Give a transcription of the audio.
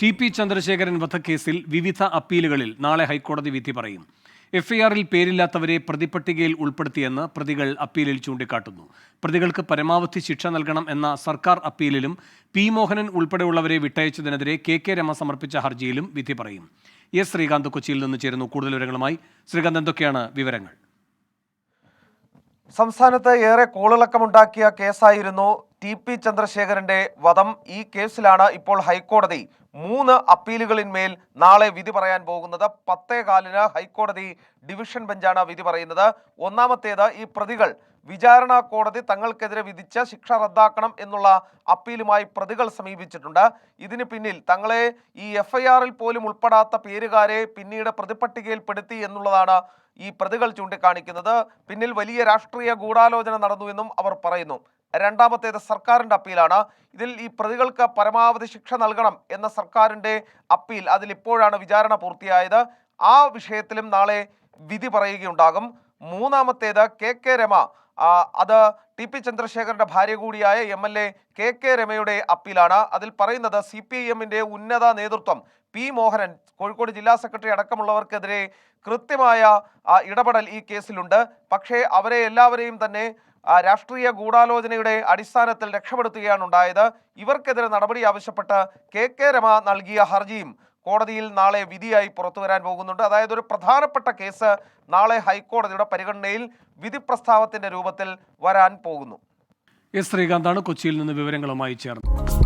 T P Chandrasekharan വധക്കേസിൽ വിവിധ അപ്പീലുകളിൽ നാളെ ഹൈക്കോടതി വിധി പറയും. എഫ്ഐആറിൽ പേരില്ലാത്തവരെ പ്രതിപട്ടികയിൽ ഉൾപ്പെടുത്തിയെന്ന് പ്രതികൾ അപ്പീലിൽ ചൂണ്ടിക്കാട്ടുന്നു. പ്രതികൾക്ക് പരമാവധി ശിക്ഷ നൽകണം എന്ന സർക്കാർ അപ്പീലിലും പി മോഹനൻ ഉൾപ്പെടെയുള്ളവരെ വിട്ടയച്ചതിനെതിരെ കെ കെ രമ സമർപ്പിച്ച ഹർജിയിലും വിധി പറയും. എസ് ശ്രീകാന്ത് കൊച്ചിയിൽ നിന്ന് ചേരുന്നു കൂടുതൽ വിവരങ്ങളുമായി. ശ്രീകാന്ത് എന്തൊക്കെയാണ് വിവരങ്ങൾ? സംസ്ഥാനത്ത് ഏറെ കോളിളക്കമുണ്ടാക്കിയ കേസായിരുന്നു ടി പി ചന്ദ്രശേഖരന്റെ വധം ഈ കേസിലാണ് ഇപ്പോൾ ഹൈക്കോടതി മൂന്ന് അപ്പീലുകളിന്മേൽ നാളെ വിധി പറയാൻ പോകുന്നത്. പത്തേ കാലിന് ഹൈക്കോടതി ഡിവിഷൻ ബെഞ്ചാണ് വിധി പറയുന്നത്. ഒന്നാമത്തേത് ഈ പ്രതികൾ വിചാരണ കോടതി തങ്ങൾക്കെതിരെ വിധിച്ച ശിക്ഷ റദ്ദാക്കണം എന്നുള്ള അപ്പീലുമായി പ്രതികൾ സമീപിച്ചിട്ടുണ്ട്. ഇതിന് പിന്നിൽ തങ്ങളെ ഈ എഫ്ഐആറിൽ പോലും ഉൾപ്പെടാത്ത പേരുകാരെ പിന്നീട് പ്രതിപട്ടികയിൽപ്പെടുത്തി എന്നുള്ളതാണ് ഈ പ്രതികൾ ചൂണ്ടിക്കാണിക്കുന്നത്. പിന്നിൽ വലിയ രാഷ്ട്രീയ ഗൂഢാലോചന നടന്നുവെന്നും അവർ പറയുന്നു. രണ്ടാമത്തേത് സർക്കാരിന്റെ അപ്പീലാണ്. ഇതിൽ ഈ പ്രതികൾക്ക് പരമാവധി ശിക്ഷ നൽകണം എന്ന സർക്കാരിന്റെ അപ്പീൽ അതിൽ ഇപ്പോഴാണ് വിചാരണ പൂർത്തിയായത്. ആ വിഷയത്തിലും നാളെ വിധി പറയുകയുണ്ടാകും. മൂന്നാമത്തേത് കെ കെ രമ അത് ടി പി ചന്ദ്രശേഖരന്റെ ഭാര്യ കൂടിയായ M L A K K രമയുടെ അപ്പീലാണ്. അതിൽ പറയുന്നത് സി പി ഐ എമ്മിന്റെ ഉന്നത നേതൃത്വം പി മോഹനൻ കോഴിക്കോട് ജില്ലാ സെക്രട്ടറി അടക്കമുള്ളവർക്കെതിരെ കൃത്യമായ ഇടപെടൽ ഈ കേസിലുണ്ട്. പക്ഷേ അവരെ എല്ലാവരെയും തന്നെ രാഷ്ട്രീയ ഗൂഢാലോചനയുടെ അടിസ്ഥാനത്തിൽ രക്ഷപ്പെടുത്തുകയാണ് ഉണ്ടായത്. ഇവർക്കെതിരെ നടപടി ആവശ്യപ്പെട്ട് കെ കെ രമ നൽകിയ ഹർജിയും കോടതിയിൽ നാളെ വിധിയായി പുറത്തു വരാൻ പോകുന്നുണ്ട്. അതായത് ഒരു പ്രധാനപ്പെട്ട കേസ് നാളെ ഹൈക്കോടതിയുടെ പരിഗണനയിൽ വിധി പ്രസ്താവത്തിന്റെ രൂപത്തിൽ വരാൻ പോകുന്നു. എസ് ശ്രീകാന്താണ് കൊച്ചിയിൽ നിന്ന് വിവരങ്ങളുമായി ചേർന്നത്.